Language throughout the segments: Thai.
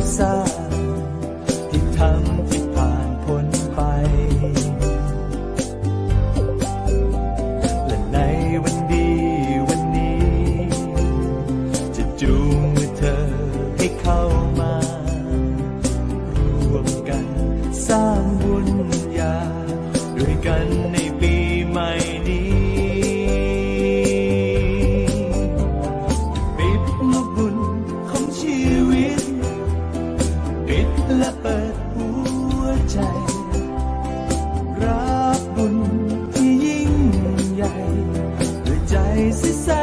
ที่ Paris et ça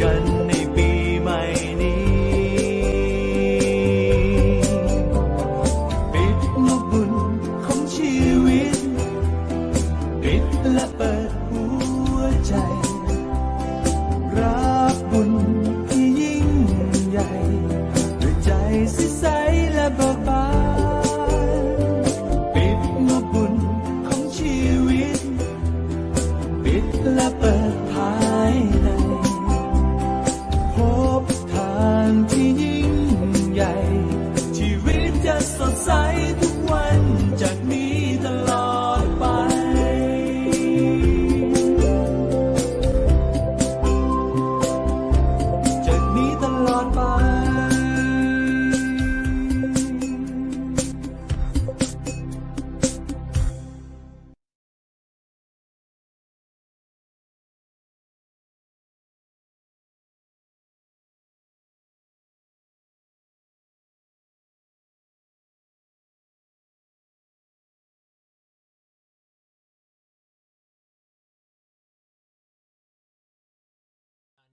ด้ อดไป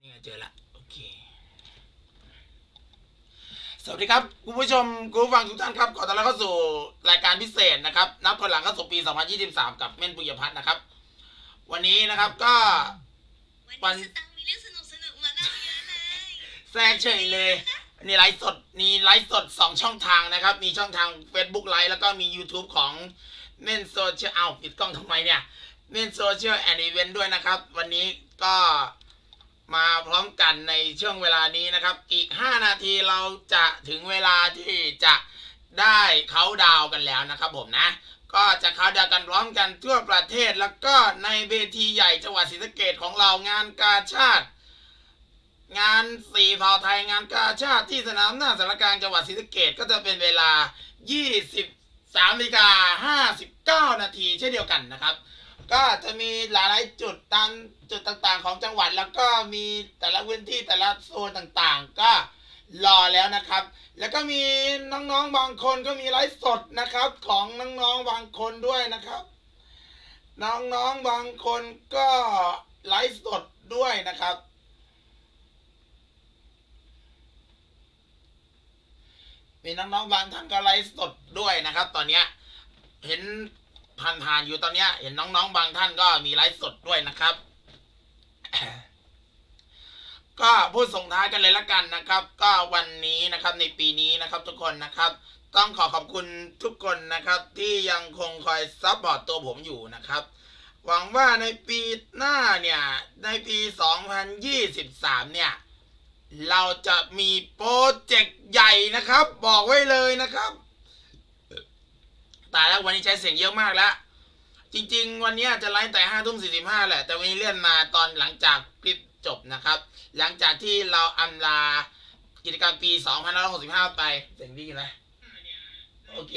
นี่ไงเจอละโอเค สวัสดีครับ คุณผู้ชมคุณผู้ฟังทุกท่านครับขอต้อนรับเข้าสู่รายการพิเศษนะครับ นับถอยหลังเข้าสู่ปี 2023 กับเม่นปุยพัฒน์นะครับ วันนี้นะครับก็วันนี้สตังค์มีเรื่องสนุกสนุกๆมาเล่าเยอะเลยแทรกเฉยเลยนี่ไลฟ์สดมีไลฟ์สด 2 ช่องทางนะครับ มีช่องทาง Facebook ไลฟ์แล้วก็มี YouTube ของเม่นโซเชียลเอาปิดกล้องทำไมเนี่ยเม่นโซเชียลแอนด์อีเวนต์ด้วยนะครับ วันนี้ก็ มาพร้อมกันในช่วงเวลานี้นะครับ อีก 5 นาทีเราจะถึงเวลาที่จะได้เขาดาวกันแล้วนะครับผมนะ ก็จะเขาดาวกันพร้อมกันทั่วประเทศแล้วก็ในเวทีใหญ่จังหวัดศรีสะเกดของเรางานกาชาติ งานสี่เผ่าไทยงานกาชาติที่สนามหน้าสารกลางจังหวัดศรีสะเกดก็จะเป็นเวลา23นาฬิกา59 นาทีเช่นเดียวกันนะครับ ก็จะมีหลายๆจุดตามจุดต่างๆ ของจังหวัด แล้วก็มีแต่ละพื้นที่แต่ละโซนต่างๆ ก็รอแล้วนะครับ แล้วก็มีน้องๆบางคนก็มีไลฟ์สดนะครับ ของน้องๆบางคนด้วยนะครับ น้องๆบางคนก็ไลฟ์สดด้วยนะครับ มีน้องๆบางท่านก็ไลฟ์สดด้วยนะครับ ตอนเนี้ยเห็น ผ่านๆอยู่ตอนเนี้ย เห็นน้องๆ บางท่านก็มีไลฟ์สดด้วยนะครับ ก็พูดส่งท้ายกันเลยละกันนะครับ ก็วันนี้นะครับในปีนี้นะครับทุกคนนะครับ ต้องขอขอบคุณทุกคนนะครับ ที่ยังคงคอยซัพพอร์ตตัวผมอยู่นะครับ หวังว่าในปีหน้าเนี่ย ในปี 2023 เนี่ย เราจะมีโปรเจกต์ใหญ่นะครับ บอกไว้เลยนะครับ แต่แล้ววันนี้ใช้เสียงเยอะมากแล้ว จริง ๆ วันนี้จะไลฟ์แต่ห้าทุ่มสี่สิบห้าแหละ แต่วันนี้เลื่อนมาตอนหลังจากคลิปจบนะครับ หลังจากที่เราอำลากิจกรรมปี2565ไป เสียงดีไหมโอเค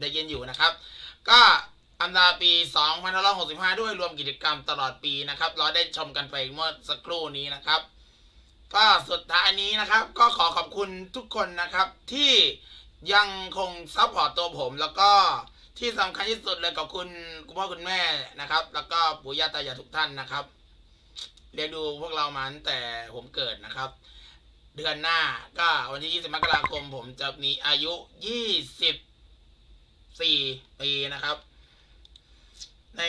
ได้ยินอยู่นะครับ ก็อันดาปี2565 ด้วยรวมกิจกรรมตลอดปีนะครับ เราได้ชมกันไปเมื่อสักครู่นี้นะครับ ก็สุดท้ายนี้นะครับ ก็ขอขอบคุณทุกคนนะครับที่ยังคงซัพพอร์ตตัวผมแล้วก็ ที่สำคัญที่สุดเลยขอบคุณคุณพ่อคุณแม่นะครับ แล้วก็ปู่ย่าตายายทุกท่านนะครับเลี้ยงดูพวกเรามาตั้งแต่ผมเกิดนะครับ เดือนหน้าก็วันที่ 20 มกราคม ผมจะมีอายุ 24 ปีนะครับ ใน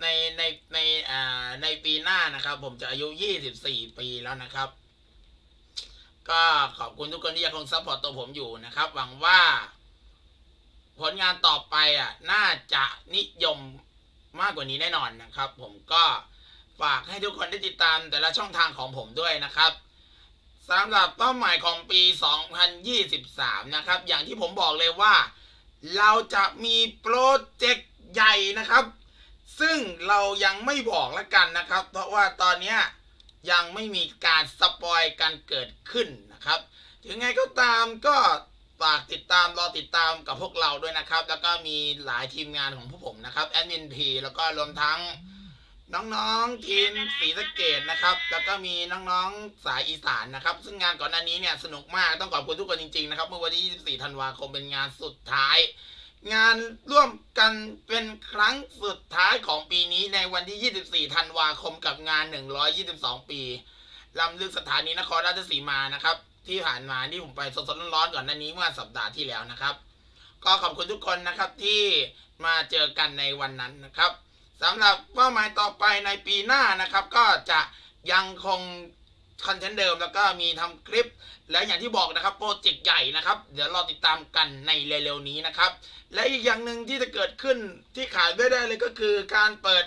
ในในในอ่าในปีหน้านะครับ ผมจะอายุ 24 ปีแล้วนะครับ ก็ขอบคุณทุกคนที่ยังคงซัพพอร์ตตัวผมอยู่นะครับ หวังว่า ผลงานต่อไปอะน่าจะนิยมมากกว่านี้แน่นอนนะครับ ผมก็ฝากให้ทุกคนได้ติดตามแต่ละช่องทางของผมด้วยนะครับสำหรับเป้าหมายของปี 2023 นะครับ อย่างที่ผมบอกเลยว่า เราจะมีโปรเจกต์ใหญ่นะครับ ซึ่งเรายังไม่บอกแล้วกันนะครับ เพราะว่าตอนนี้ยยังไม่มีการสปอยกันเกิดขึ้นนะครับ ถึงไงก็ตามก็ ฝากติดตามรอติดตามกับพวกเราด้วยนะครับ แล้วก็มีหลายทีมงานของพวกผมนะครับแอดมินพีแล้วก็รวมทั้งน้องๆทีมศรีสะเกดนะครับ แล้วก็มีน้องๆสายอีสานนะครับ ซึ่งงานก่อนหน้านี้เนี่ยสนุกมากต้องขอบคุณทุกคนจริงๆนะครับเมื่อวันที่24ธันวาคมเป็นงานสุดท้าย งานร่วมกันเป็นครั้งสุดท้ายของปีนี้ในวันที่ 24ธันวาคมกับงาน 122 ปีลำลึกสถานีนครราชสีมานะครับ ที่ผ่านมาที่ผมไปสดๆร้อนๆก่อนหน้านี้เมื่อสัปดาห์ที่แล้วนะครับ ก็ขอบคุณทุกคนนะครับที่มาเจอกันในวันนั้นนะครับสำหรับเป้าหมายต่อไปในปีหน้านะครับ ก็จะยังคงคอนเทนต์เดิมแล้วก็มีทำคลิป และอย่างที่บอกนะครับโปรเจกต์ใหญ่นะครับ เดี๋ยวรอติดตามกันในเร็วๆนี้นะครับ และอีกอย่างหนึ่งที่จะเกิดขึ้นที่ขายไม่ได้เลยก็คือการเปิด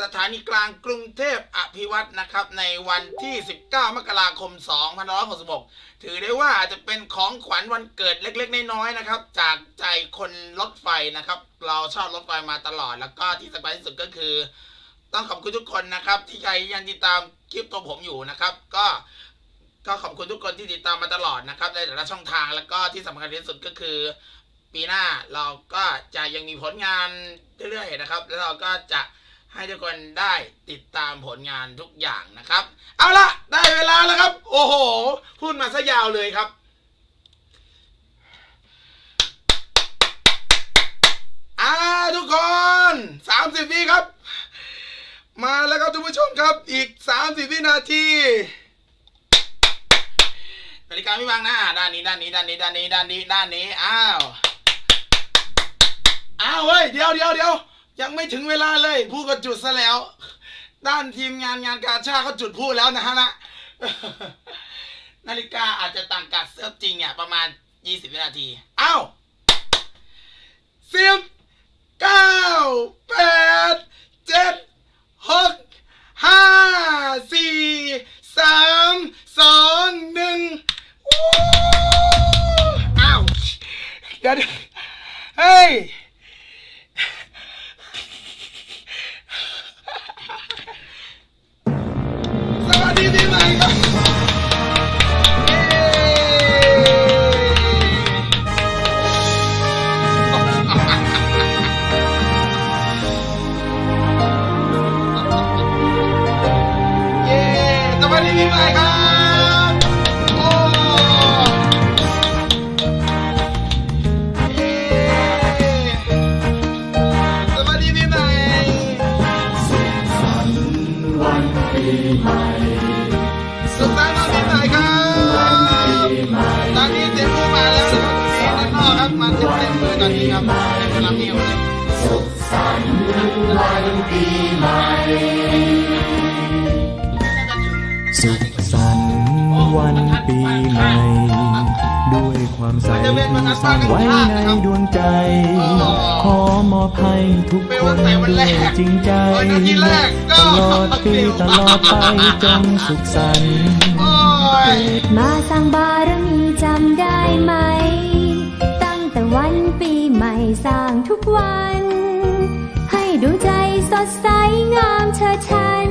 สถานีกลางกรุงเทพอภิวัตนะครับในวันที่ 19 มกราคม 2566 ถือได้ว่าอาจจะเป็นของขวัญวันเกิดเล็กๆ น้อยๆนะครับ จากใจคนรถไฟนะครับ เราชอบรถไฟมาตลอด แล้วก็ที่สำคัญที่สุดก็คือ ต้องขอบคุณทุกคนนะครับ ที่ใครยังติดตามคลิปตัวผมอยู่นะครับ ก็ก็ขอบคุณทุกคนที่ติดตามมาตลอดนะครับในแต่ละช่องทางแล้วก็ที่สำคัญที่สุดก็คือปีหน้าเราก็จะยังมีผลงานเรื่อยๆนะครับ แล้วเราก็จะ ให้ทุกคนได้ติดตามผลงานทุกอย่างนะครับ เอาละได้เวลาแล้วครับ โอ้โห พูดมาซะยาวเลยครับ อ่าทุกคนสามสิบวิครับ มาแล้วครับทุกผู้ชมครับ อีกสามสิบวินาทีนาฬิกาไม่วางนะอ่าด้านนี้ด้านนี้ด้านนี้ด้านนี้ด้านนี้ด้านนี้ อ้าว อ้าวเฮ้ย เดี๋ยวเดี๋ยวเดี๋ยว ยังไม่ถึงเวลาเลยพูดก็จุดซะแล้ว ด้านทีมงานงานกาชาดก็จุดพูดแล้วนะฮะนะนาฬิกาอาจจะต่างกับเซิร์ฟจริงเนี่ยประมาณ 20 วินาทีอ้าวสิบเก้าแปดเจ็ดหกห้าสี่สามสองหนึ่งอ้าวเดี๋ยวเฮ้ย ครับเต็มลำเนียวเลยสุขสันต์วันปีใหม่ ด้วยความใสที่ซ่อนไว้ในดวงใจ ขอมอบให้ทุกคนด้วยจริงใจ ตลอดปีตลอดไปจงสุขสันต์โอ้ยมาสร้างบารมีจำได้ไหม ปีใหม่สร้างทุกวัน ให้ดวงใจสดใสงามเชิดชัน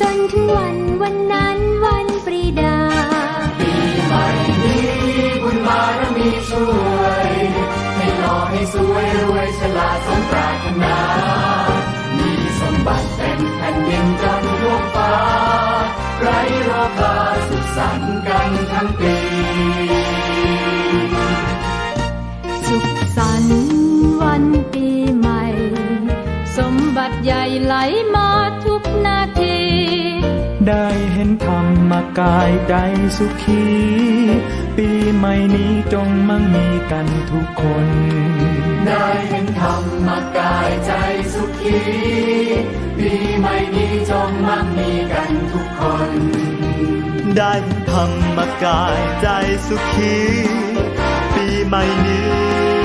จนถึงวันวันนั้นวันปรีดา ปีใหม่นี้บุญบารมีช่วย ให้หลอให้สวยรวยฉลาดสมปรารถนา มีสมบัติเต็มแผ่นดินจนทั่วฟ้า ไร้รอคาสุขสันต์กันทั้งปี มาทุกนาที ได้เห็นธรรมกายใจสุขี ปีใหม่นี้จงมั่งมีกันทุกคน ได้เห็นธรรมกายใจสุขี ปีใหม่นี้จงมั่งมีกันทุกคน ได้เห็นธรรมกายใจสุขี ปีใหม่นี้จง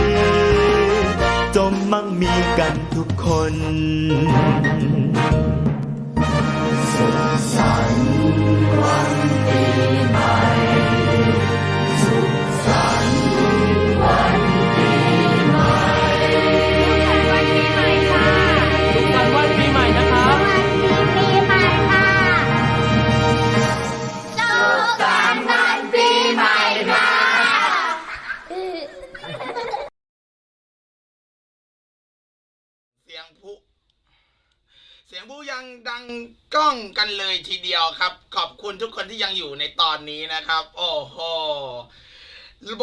มีกันทุกคนสุขสันต์วันปีใหม่ ดังกล้องกันเลยทีเดียวครับ ขอบคุณทุกคนที่ยังอยู่ในตอนนี้นะครับ โอ้โห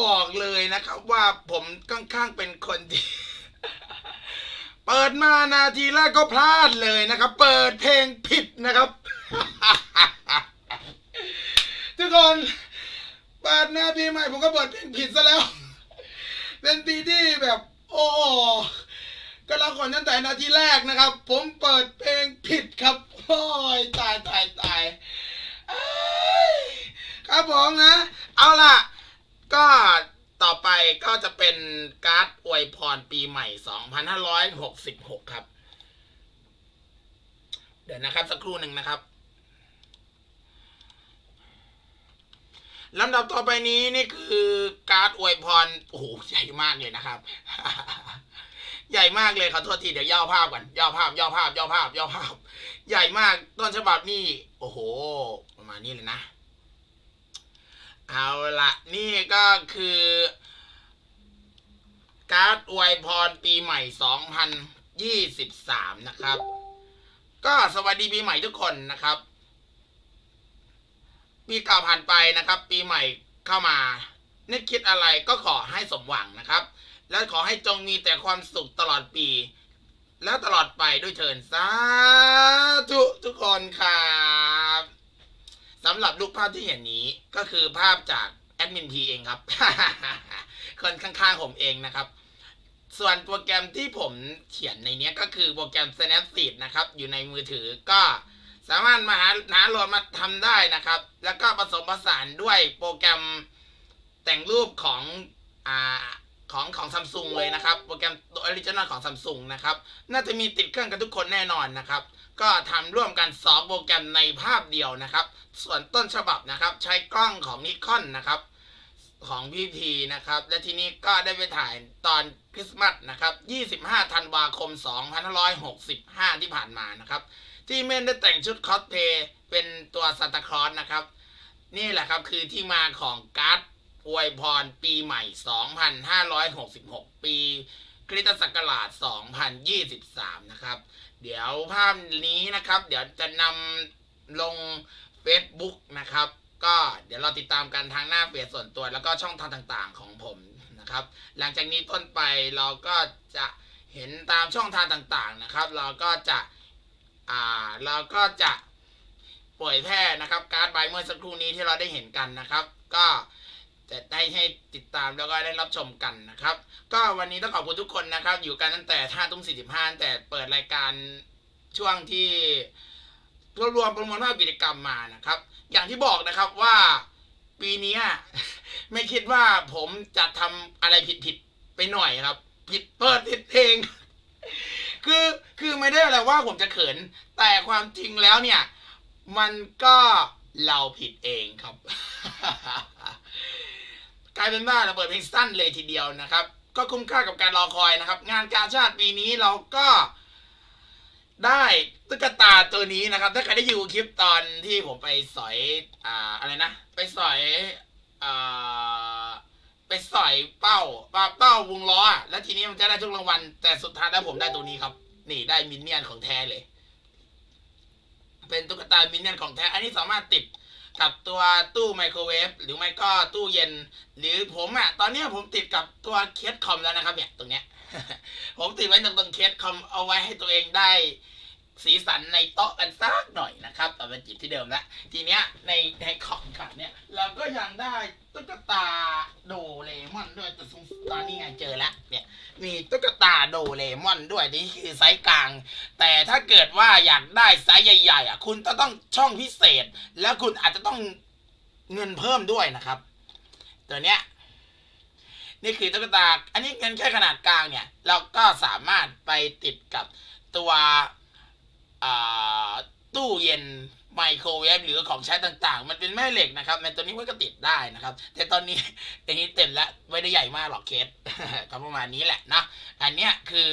บอกเลยนะครับว่าผมค่อนข้างเป็นคนที่ เปิดมานาทีแรกก็พลาดเลยนะครับ เปิดเพลงผิดนะครับ ทุกคนเปิดหน้าปีใหม่ผมก็เปิดเพลงผิดซะแล้ว เป็นปีที่แบบ โอ้ ก็เราก่อนตั้งแต่นาทีแรกนะครับ ผมเปิดเพลงผิดครับ โอ้ยตายตายตายเอ้ยครับผมนะ เอาล่ะ ก็ต่อไปก็จะเป็นการ์ดอวยพรปีใหม่ 2566 ครับ เดี๋ยวนะครับ สักครู่หนึ่งนะครับลำดับต่อไปนี้นี่คือการ์ดอวยพร โอ้โห ใหญ่มากเลยนะครับ ใหญ่มากเลยขอโทษทีเดี๋ยวย่อภาพก่อนย่อภาพย่อภาพย่อภาพย่อภาพ ใหญ่มากต้นฉบับนี่โอ้โห ประมาณนี้เลยนะ เอาละนี่ก็คือ การ์ดอวยพรปีใหม่ 2023 นะครับ ก็สวัสดีปีใหม่ทุกคนนะครับ ปีเก่าผ่านไปนะครับ ปีใหม่เข้ามานึกคิดอะไรก็ขอให้สมหวังนะครับ และขอให้จงมีแต่ความสุขตลอดปี และตลอดไปด้วยเถินสาธุทุกคนครับสำหรับรูปภาพที่เห็นนี้ก็คือภาพจากแอดมินทีเองครับ คนข้างๆผมเองนะครับ ส่วนโปรแกรมที่ผมเขียนในนี้ก็คือโปรแกรม Snapseed นะครับ อยู่ในมือถือก็สามารถมาหาหาโหลดมาทำได้นะครับ แล้วก็ผสมผสานด้วยโปรแกรมแต่งรูปของอ่า ของของซัมซุงเลยนะครับโปรแกรมออริจินอลของซัมซุงนะครับน่าจะมีติดเครื่องกันทุกคนแน่นอนนะครับ ก็ทำร่วมกัน 2 โปรแกรมในภาพเดียวนะครับ ส่วนต้นฉบับนะครับ ใช้กล้องของนิคอนนะครับของพี่พีนะครับ และทีนี้ก็ได้ไปถ่ายตอนคริสต์มาสนะครับ 25 ธันวาคม 2565 ที่ผ่านมานะครับ ที่เม่นได้แต่งชุดคอสเพลย์เป็นตัวซานตาคลอสนะครับ นี่แหละครับคือที่มาของการ์ด อวยพรปีใหม่ 2566 ปีคริสตศักราช 2023 นะครับ เดี๋ยวภาพนี้นะครับ เดี๋ยวจะนำลง Facebook นะครับ ก็เดี๋ยวเราติดตามกันทางหน้าเฟซส่วนตัว แล้วก็ช่องทางต่างๆของผมนะครับ หลังจากนี้ต้นไปเราก็จะเห็นตามช่องทางต่างๆนะครับ เราก็จะอ่าเราก็จะเผยแพร่นะครับ การ์ดใบเมื่อสักครู่นี้ที่เราได้เห็นกันนะครับ ก็ จะได้ให้ติดตามแล้วก็ได้รับชมกันนะครับ ก็วันนี้ต้องขอบคุณทุกคนนะครับ อยู่กันตั้งแต่5ทุ่ม45ตั้งแต่เปิดรายการช่วงที่รวบรวมประมวลภาพกิจกรรมมานะครับ อย่างที่บอกนะครับว่าปีนี้ไม่คิดว่าผมจะทำอะไรผิดๆไปหน่อยครับ ผิดเปิดผิดเองคือคือไม่ได้อะไรว่าผมจะเขิน แต่ความจริงแล้วเนี่ย มันก็เราผิดเองครับ กลายเป็นว่าเราเปิดเพลงสั้นเลยทีเดียวนะครับ ก็คุ้มค่ากับการรอคอยนะครับ งานกาชาติปีนี้เราก็ได้ตุ๊กตาตัวนี้นะครับ ถ้าใครได้อยู่คลิปตอนที่ผมไปสอยอ่าอะไรนะ ไปสอยอ่าไปสอยเป้าปาเป้าวงล้อแล้วทีนี้มันจะได้ทุกรางวัลแต่สุดท้ายแล้วผมได้ตัวนี้ครับ นี่ได้มินเนี่ยนของแท้เลย เป็นตุ๊กตามินเนี่ยนของแท้ อันนี้สามารถติด กับตัวตู้ไมโครเวฟหรือไม่ก็ตู้เย็น หรือผมอะตอนนี้ผมติดกับตัวเคสคอมแล้วนะครับเนี่ยตรงเนี้ยผมติดไว้ตรงตรงเคสคอมเอาไว้ให้ตัวเองได้สีสันในโต๊ะกันสักหน่อย นะครับแต่เป็นจิตที่เดิมแล้วทีเนี้ยในในของขัดเนี่ยเราก็ยังได้ตุ๊กตาโดเรมอนด้วยแต่สงตอนนี้ไงเจอแล้วเนี่ยมีตุ๊กตาโดเรมอนด้วยนี่คือไซส์กลาง แต่ถ้าเกิดว่าอยากได้ไซส์ใหญ่ๆอะคุณจะต้องช่องพิเศษ แล้วคุณอาจจะต้องเงินเพิ่มด้วยนะครับ ตัวเนี้ยนี่คือตุ๊กตา อันนี้เงินแค่ขนาดกลางเนี่ย เราก็สามารถไปติดกับตัวตู้เย็น ไมโครเวฟหรือของใช้ต่างๆ มันเป็นแม่เหล็กนะครับในตัวนี้มันก็ติดได้นะครับ แต่ตอนนี้อันนี้เต็มแล้วไม่ได้ใหญ่มากหรอกเคสก็ประมาณนี้แหละนะอันเนี้ยคือ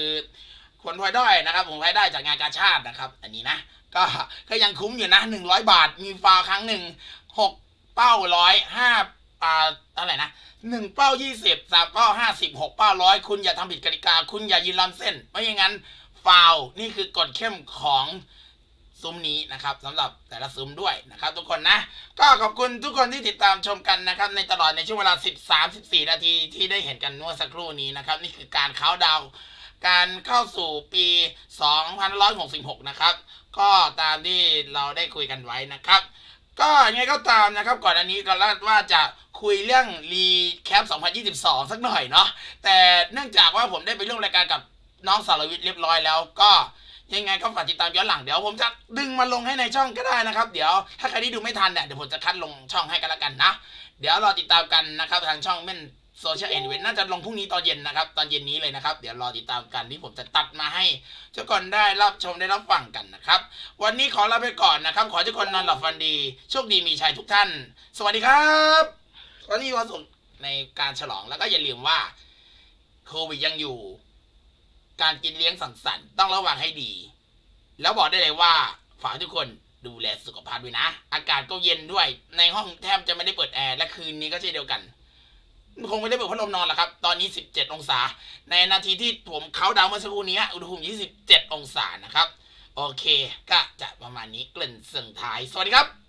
ผลพลอยได้นะครับ ผมพลอยได้จากงานกาชาตินะครับ อันนี้นะ ก็ก็ยังคุ้มอยู่นะหนึ่งร้อยบาท มีฟาวครั้งหนึ่งหกเป้าร้อยห้าอ่าอะไรนะหนึ่งเป้ายี่สิบสามเป้าห้าสิบหกเป้าร้อยคุณอย่าทำผิดกติกา คุณอย่ายืนลำเส้น ไม่อย่างนั้นฟาวนี่คือกฎเข้มของ ซุ้มนี้นะครับสำหรับแต่ละซุ้มด้วยนะครับทุกคนนะ ก็ขอบคุณทุกคนที่ติดตามชมกันนะครับ ในตลอดในช่วงเวลา 13 14 นาทีที่ได้เห็นกันเมื่อสักครู่นี้นะครับ นี่คือการเขาดาวการเข้าสู่ปี2566 นะครับ ก็ตามที่เราได้คุยกันไว้นะครับ ก็ยังไงก็ตามนะครับ ก่อนอันนี้ก็ว่าจะคุยเรื่องรีแคป 2022 สักหน่อยเนาะแต่เนื่องจากว่าผมได้ไปร่วมรายการกับน้องสารวิทย์เรียบร้อยแล้วก็ ยังไงก็ฝากติดตามย้อนหลังเดี๋ยวผมจะดึงมาลงให้ในช่องก็ได้นะครับ เดี๋ยวถ้าใครที่ดูไม่ทันเนี่ยเดี๋ยวผมจะคัดลงช่องให้กันละกันนะ เดี๋ยวรอติดตามกันนะครับทางช่องเม่นโซเชียลแอนด์เวนน่าจะลงพรุ่งนี้ตอนเย็นนะครับ ตอนเย็นนี้เลยนะครับ เดี๋ยวรอติดตามกันที่ผมจะตัดมาให้ทุกคนได้รับชมได้รับฟังกันนะครับ วันนี้ขอลาไปก่อนนะครับ ขอให้ทุกคนนอนหลับฝันดีโชคดีมีชัยทุกท่าน สวัสดีครับวันนี้วันศุกร์ในการฉลองแล้วก็อย่าลืมว่าโควิดยังอยู่ การกินเลี้ยงสังสรรค์ต้องระวังให้ดี แล้วบอกได้เลยว่าฝากทุกคนดูแลสุขภาพด้วยนะ อากาศก็เย็นด้วย ในห้องแทบจะไม่ได้เปิดแอร์และคืนนี้ก็เช่นเดียวกัน คงไม่ได้เปิดพัดลมนอนหรอกครับ ตอนนี้ 17 องศา ในนาทีที่ผมเขาดาวเมื่อสักครู่นี้อุณหภูมิ 27 องศานะครับ โอเค ก็จะประมาณนี้เกลิ่นเสียงท้าย สวัสดีครับ